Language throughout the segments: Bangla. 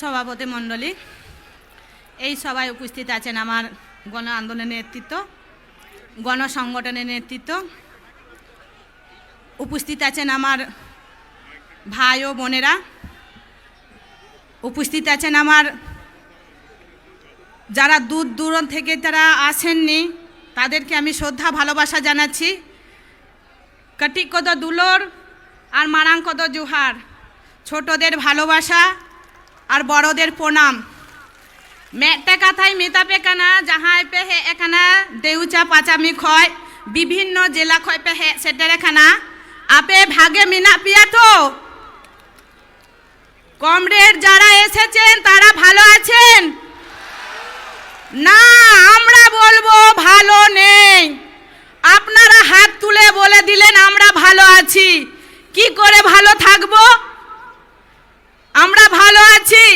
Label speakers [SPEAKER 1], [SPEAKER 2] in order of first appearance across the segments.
[SPEAKER 1] সভাপতি মণ্ডলী, এই সভায় উপস্থিত আছেন আমার গণ আন্দোলনের নেতৃত্ব গণসংগঠনের নেতৃত্ব। উপস্থিত আছেন আমার ভাই ও বোনেরা। উপস্থিত আছেন আমার যারা দূর দূর থেকে তারা আসেননি, তাদেরকে আমি শ্রদ্ধা, ভালোবাসা জানাচ্ছি। কটিক কদ দুলোর আর মারাং কদ জুহার, ছোটদের ভালোবাসা আর বড়দের প্রণাম। মেটটা কাথায় মেতাপে কানা যাহাই পে হে এখানা, দেউচা পাচামি খয়, বিভিন্ন জেলা খয় পে হে সেটার এখানা। আপে ভাগে মিনা পিয়া তো। কমরেড যারা এসেছেন, তারা ভালো আছেন? না, আমরা বলব ভালো নেই। আপনারা হাত তুলে বলে দিলেন, আমরা ভালো আছি। কি করে ভালো থাকব? আমরা ভালো আছি।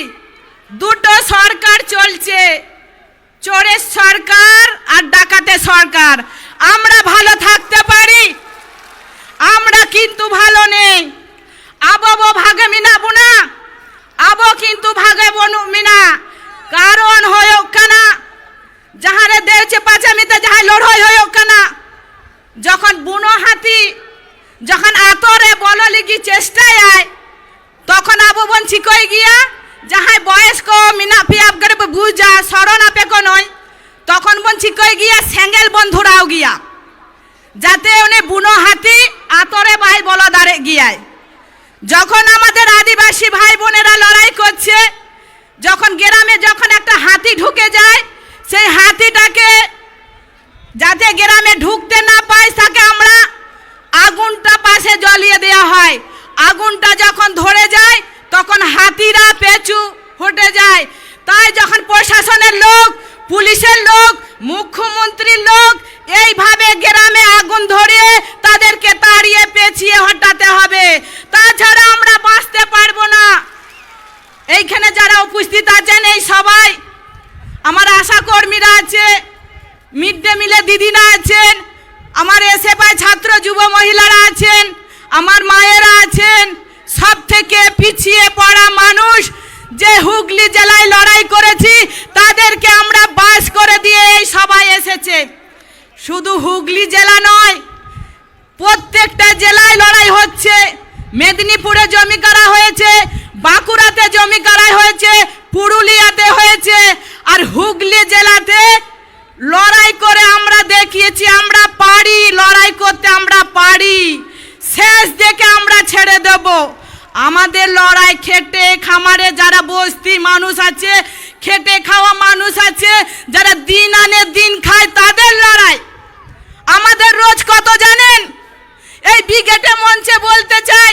[SPEAKER 1] দুটো সরকার চলছে। চোরের সরকার আর ডাকাতের সরকার। আমরা ভালো থাকতে পারি। আমরা কিন্তু ভালো নেই। আবো ভাগে মিনাবো না। আবো কিন্তু ভাগে বনু মিনা। কারণ হয় কানা। যাহারে দেড়ছে পাঁচামিতে যাহাই লড়াই হয় কানা যখন বুনো হাতি যখন আতরে বললিগি চেষ্টায় আয় তখন আবু বোন চিকই গিয়া যাহাই বয়স্ক মিনা পিয়াব করে বুঝা শরণ আপে নয় চিকই গিয়া স্যাঙ্গেল বন্ধুরাও গিয়া। যাতে উনি বুনো হাতি আতরে ভাই বলদারে গিয়ায়। যখন আমাদের আদিবাসী ভাই বোনেরা লড়াই করছে, যখন গ্রামে যখন একটা হাতি ঢুকে যায়, সেই হাতিটাকে যাতে গ্রামে ঢুকতে না পায়, তাকে আমরা আগুনটা পাশে জ্বলিয়ে দেওয়া হয়। আগুনটা যখন ধরে যায়, তখন হাতিরা পেঁচু হটে যায়। তাই যখন প্রশাসনের লোক পুলিশের লোক, মুখ্যমন্ত্রীর লোক, এইভাবে গ্রামে আগুন ধরিয়ে তাদেরকে তাড়িয়ে পেঁচিয়ে হটাতে হবে। তাছাড়া আমরা বাঁচতে পারব না। এইখানে যারা উপস্থিত আছেন, এই সবাই, আমার আশা কর্মীরা আছে, মিড ডে মিলে দিদিরা আছেন, আমার এসে পায় ছাত্র যুব মহিলারা আছেন, আমার মায়েরা আছেন সব থেকে পিছিয়ে পড়া মানুষ যে হুগলি জেলায় লড়াই করেছি, তাদেরকে আমরা বাস করে দিয়ে এই সবাই এসেছে। শুধু হুগলি জেলা নয়, প্রত্যেকটা জেলায় লড়াই হচ্ছে। মেদিনীপুরে জমি করা হয়েছে, বাঁকুড়াতে জমি করা হয়েছে, পুরুলিয়াতে হয়েছে, আর হুগলি জেলাতে লড়াই করে আমরা দেখিয়েছি, আমরা পারি, লড়াই করতে আমরা পারি। শেষ দেখে আমরা ছেড়ে দেব। আমাদের লড়াই খেটে খামারে যারা বস্তি মানুষ আছে, খেটে খাওয়া মানুষ আছে, যারা দিন আনে দিন খায়, তাদের লড়াই। আমাদের রোজ কত জানেন? এই বিগেটে মঞ্চে বলতে চাই,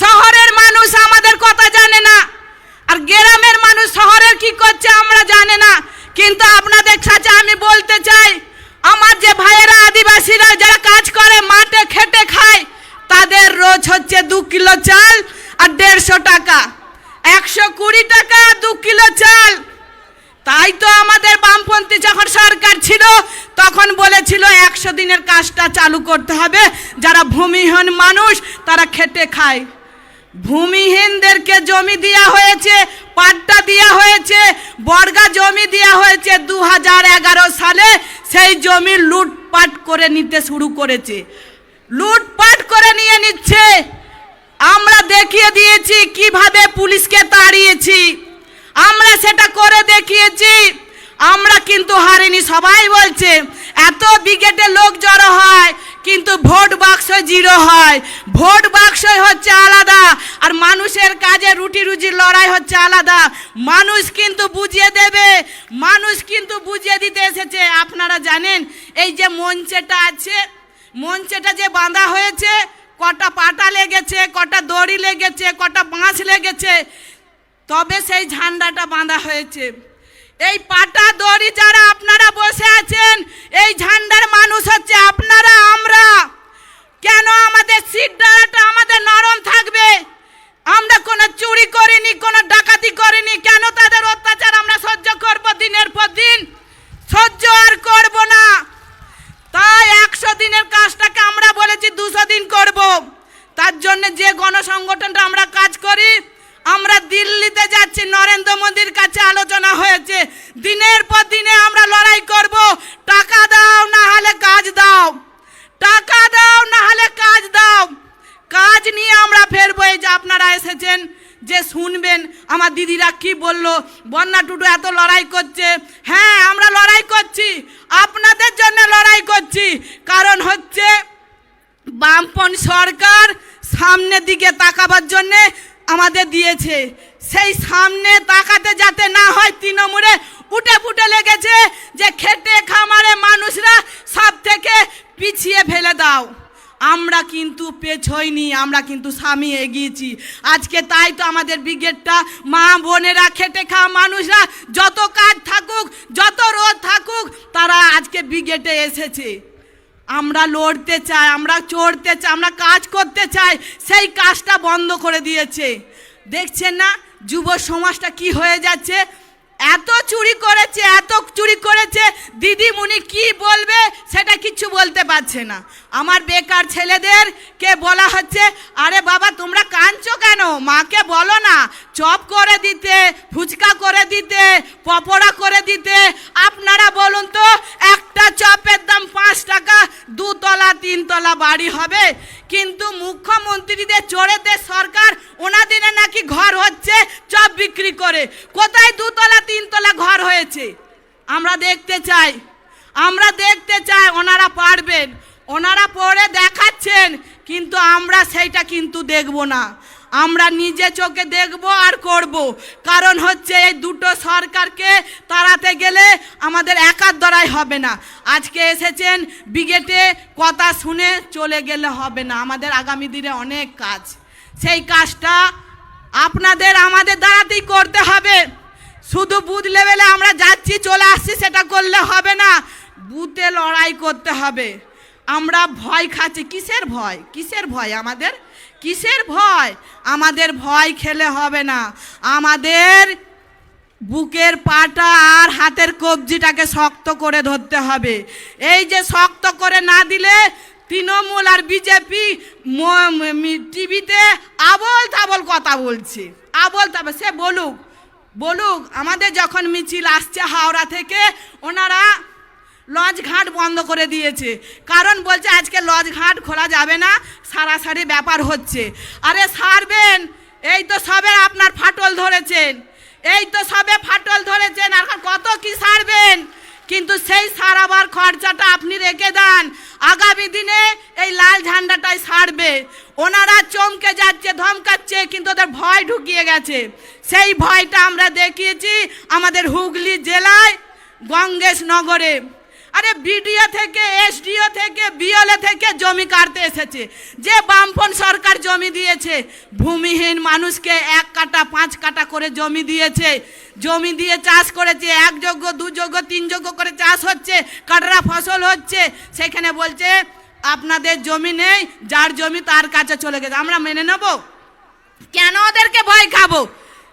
[SPEAKER 1] শহরের মানুষ আমাদের কথা জানে না, আর গ্রামের মানুষ শহরের কি করছে আমরা জানে না। কিন্তু আপনাদের সাথে আমি বলতে চাই, আমার যে ভাইয়েরা আদিবাসীরা যারা কাজ করে, মাঠে খেটে খায়, তাদের রোজ হচ্ছে দু কিলো চাল দেড়শো টাকা, একশো কুড়ি টাকা, দু কিলো চাল। তাই তো আমাদের বামপন্থী যখন সরকার ছিল, তখন বলেছিল একশো দিনের কাজটা চালু করতে হবে। যারা ভূমিহীন মানুষ, তারা খেটে খায়। ভূমিহীনদেরকে জমি দেওয়া হয়েছে, পাট্টা দেওয়া হয়েছে, বর্গা জমি দেওয়া হয়েছে দু হাজার এগারো সালে। সেই জমি লুটপাট করে নিতে শুরু করেছে। লুটপাট করে নিয়ে নিচ্ছে। আমরা দেখিয়ে দিয়েছি, কীভাবে পুলিশকে তাড়িয়েছি। আমরা সেটা করে দেখিয়েছি। আমরা কিন্তু হারিনি, সবাই বলছে, এত বিগেটে লোক জড়ো হয়, কিন্তু ভোট বাক্স জিরো হয়। ভোট বাক্স হচ্ছে আলাদা, আর মানুষের কাজে রুটি রুজির লড়াই হচ্ছে আলাদা। মানুষ কিন্তু বুঝিয়ে দেবে, মানুষ কিন্তু বুঝিয়ে দিতে এসেছে। আপনারা জানেন, এই যে মঞ্চেটা আছে, মঞ্চেটা যে বাঁধা হয়েছে কটা পাটা লেগেছে, কটা দড়ি লেগেছে, কটা বাঁশ লেগেছে, তবে সেই ঝান্ডাটা বাঁধা হয়েছে। এই পাটা দড়ি যারা আপনারা বসে আছেন, এই ঝান্ডার মানুষ হচ্ছে আপনারা, আমরা। কেন আমাদের সিট ডালাটা আমাদের নরম থাকবে? আমরা কোনো চুরি করিনি, কোনো ডাকাতি করিনি, কেন তাদের অত্যাচার আমরা সহ্য করব দিনের পর দিন? সহ্য আর করব না। তাই একশো দিনের কাজটাকে আমরা বলেছি দুশো দিন করব। তার জন্য যে গণসংগঠনটা আমরা কাজ করি, আমরা দিল্লিতে যাচ্ছি, নরেন্দ্র মোদীর কাছে আলোচনা হয়েছে। দিনের পর দিনে আমরা লড়াই করব। টাকা দাও, না হলে কাজ দাও। টাকা দাও, না হলে কাজ দাও। কাজ নিয়ে আমরা ফেরবো। এই যে আপনারা এসেছেন, যে শুনবেন, আমার দিদিরা কি বলল, বন্যা টুটু এত লড়াই করছে বামপন সরকার সামনের দিকে তাকাবার জন্যে আমাদের দিয়েছে। সেই সামনে তাকাতে যাতে না হয় তৃণমূলে উঠে ফুটে লেগেছে যে খেটে খামারে মানুষরা সব থেকে পিছিয়ে ফেলে দাও। আমরা কিন্তু পেছইনি, আমরা কিন্তু স্বামী এগিয়েছি। আজকে তাই তো আমাদের ব্রিগেডটা মা বোনেরা, খেটে খাওয়া মানুষরা যত কাজ থাকুক, যত রোদ থাকুক, তারা আজকে ব্রিগেডে এসেছে। আমরা লড়তে চাই, আমরা চড়তে চাই, আমরা কাজ করতে চাই, সেই কাজটা বন্ধ করে দিয়েছে। দেখছেন না? যুব সমাজটা কি হয়ে যাচ্ছে? এত চুরি করেছে, এত চুরি করেছে, দিদিমণি কি বলবে সেটা কিছু বলতে পারছে না। আমার বেকার ছেলেদের কে বলা হচ্ছে, আরে বাবা, তোমরা কাঁদছো কেন? মাকে বলো না। চপ করে দিতে, ফুচকা করে দিতে পপোড়া করে দিতে। আপনারা বলুন তো, একটা চপের দাম পাঁচ টাকা, দুতলা, তিনতলা বাড়ি হবে। কিন্তু মুখ্যমন্ত্রীদের চড়েতে সরকার, ওনাদের নাকি ঘর হচ্ছে চপ বিক্রি করে। কোথায় দুতলা তিনতলা ঘর হয়েছে। আমরা দেখতে চাই। আমরা দেখতে চাই ওনারা পারবেন। ওনারা পড়ে দেখাচ্ছেন, কিন্তু আমরা সেইটা কিন্তু দেখব না। আমরা নিজে চোখে দেখব আর করব। কারণ হচ্ছে এই দুটো সরকারকে তাড়াতে গেলে আমাদের একার দ্বারাই হবে না। আজকে এসেছেন, বিগেটে কথা শুনে চলে গেলে হবে না। আমাদের আগামী দিনে অনেক কাজ। সেই কাজটা আপনাদের আমাদের দ্বারাতেই করতে হবে। শুধু বুথ লেভেলে আমরা যাচ্ছি, চলে আসছি, সেটা করলে হবে না। বুথে লড়াই করতে হবে। আমরা ভয় খাচ্ছি। কিসের ভয়? কিসের ভয় আমাদের? কিসের ভয়? আমাদের ভয় খেলে হবে না। আমাদের বুকের পাটা আর হাতের কবজিটাকে শক্ত করে ধরতে হবে। এই যে শক্ত করে না দিলে তৃণমূল আর বিজেপি টিভিতে আবল তাবল কথা বলছে। আবল তাবল সে বলুক বলুক, আমাদের যখন মিছিল আসছে হাওড়া থেকে, ওনারা লজ ঘাট বন্ধ করে দিয়েছে। কারণ বলছে, আজকে লজ ঘাট খোলা যাবে না, সারাসারি ব্যাপার হচ্ছে। আরে সারবেন, এই তো সবে আপনার ফাটল ধরেছেন। এই তো সবে ফাটল ধরেছেন, আর কত কি সারবেন? কিন্তু সেই সারাবার খরচাটা আপনি রেখে দেন। আগামী দিনে এই লাল ঝান্ডাটাই সারবে। ওনারা চমকে যাচ্ছে, ধমকাচ্ছে, কিন্তু ওদের ভয় ঢুকিয়ে গেছে। সেই ভয়টা আমরা দেখিয়েছি আমাদের হুগলি জেলায়, গঙ্গেশ নগরে। আরে বিডিও থেকে, এসডিও থেকে, বিএলএ থেকে জমি কাটতে এসেছে। যে বামপন সরকার জমি দিয়েছে, ভূমিহীন মানুষকে এক কাটা, পাঁচ কাটা করে জমি দিয়েছে। জমি দিয়ে চাষ করেছে, এক যোগ্য, দু যোগ্য, তিন যোগ্য করে চাষ হচ্ছে, কাটরা ফসল হচ্ছে। সেখানে বলছে, আপনাদের জমি নেই, যার জমি তার কাছে চলে গেছে। আমরা মেনে নেব? কেন ওদেরকে ভয় খাব?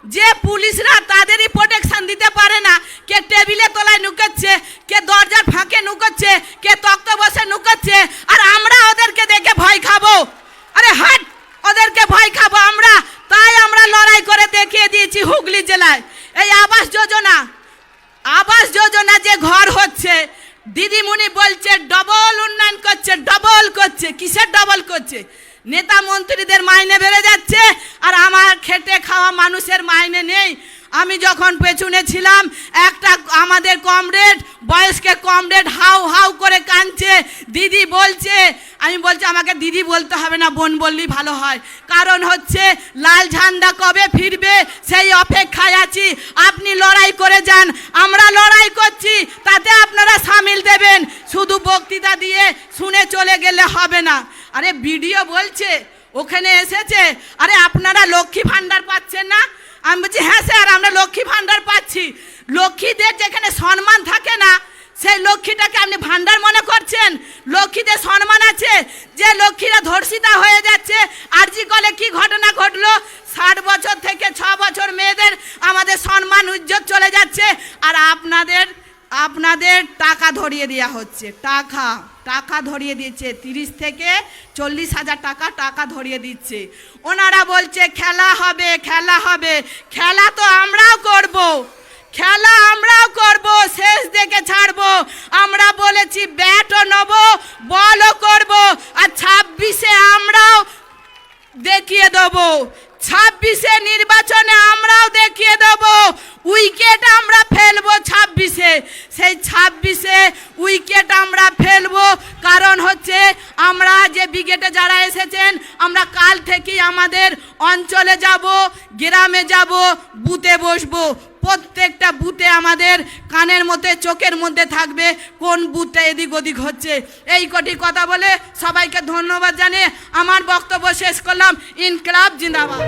[SPEAKER 1] যে পুলিশরা তাদেরই প্রোটেকশন দিতে পারে না, কে টেবিলে তলায় নুকাচ্ছে, কে দরজার ফাঁকে নুকাচ্ছে, কে তক্ত বসে নুকাচ্ছে, আর আমরা ওদেরকে দেখে ভয় খাব। আরে হাট, ওদেরকে ভয় খাব আমরা। তাই আমরা লড়াই করে দেখিয়ে দিয়েছি হুগলি জেলায়। এই আবাস যোজনা আবাস যোজনা যে ঘর হচ্ছে, দিদিমণি বলছে, ডবল উন্নয়ন করছে, ডবল করছে। কিসের ডবল করছে? নেতা মন্ত্রীদের মাইনে বেড়ে যাচ্ছে আর আমার খেটে খাওয়া মানুষের মাইনে নেই। আমি যখন পেছনে ছিলাম, একটা আমাদের কমরেড বয়স্কে কমরেড হাউ হাউ করে কাঁদছে। দিদি বলছে, আমি বলছি, আমাকে দিদি বলতে হবে না, বোন বললেই ভালো হয়। কারণ হচ্ছে, লাল ঝান্ডা কবে ফিরবে, সেই অপেক্ষায় আছি। আপনি লড়াই করে যান, আমরা লড়াই করছি, তাতে আপনারা সামিল দেবেন। শুধু বক্তৃতা দিয়ে শুনে চলে গেলে হবে না। আরে ভিডিও বলছে, ওখানে এসেছে, আরে, আপনারা লক্ষ্মী আমি বলছি হ্যাঁ স্যার, আমরা লক্ষ্মী ভাণ্ডার পাচ্ছি। লক্ষ্মীদের যেখানে সম্মান থাকে না, সেই লক্ষ্মীটাকে আপনি ভাণ্ডার মনে করছেন? লক্ষ্মীদের সম্মান আছে যে লক্ষ্মীরা ধর্ষিতা হয়ে যাচ্ছে। আর জি কলে কি ঘটনা ঘটলো? ষাট বছর থেকে ছ বছর মেয়েদের আমাদের সম্মান উজ্জ্বল চলে যাচ্ছে। আর আপনাদের আপনাদের টাকা ধরিয়ে দেওয়া হচ্ছে, টাকা। টাকা ধরিয়ে দিচ্ছে। তিরিশ থেকে চল্লিশ হাজার টাকা টাকা ধরিয়ে দিচ্ছে। ওনারা বলছে, খেলা হবে খেলা হবে। খেলা তো আমরাও করব। খেলা আমরাও করব। শেষ দেখে ছাড়বো। আমরা বলেছি, ব্যাটও নেব অঞ্চলে যাব, গ্রামে যাব, বুথে বসবো। প্রত্যেকটা বুথে আমাদের কানের মধ্যে, চোখের মধ্যে থাকবে কোন বুথটা এদিক ওদিক হচ্ছে। এই কটি কথা বলে সবাইকে ধন্যবাদ জানিয়ে আমার বক্তব্য শেষ করলাম। ইনকলাব জিন্দাবাদ।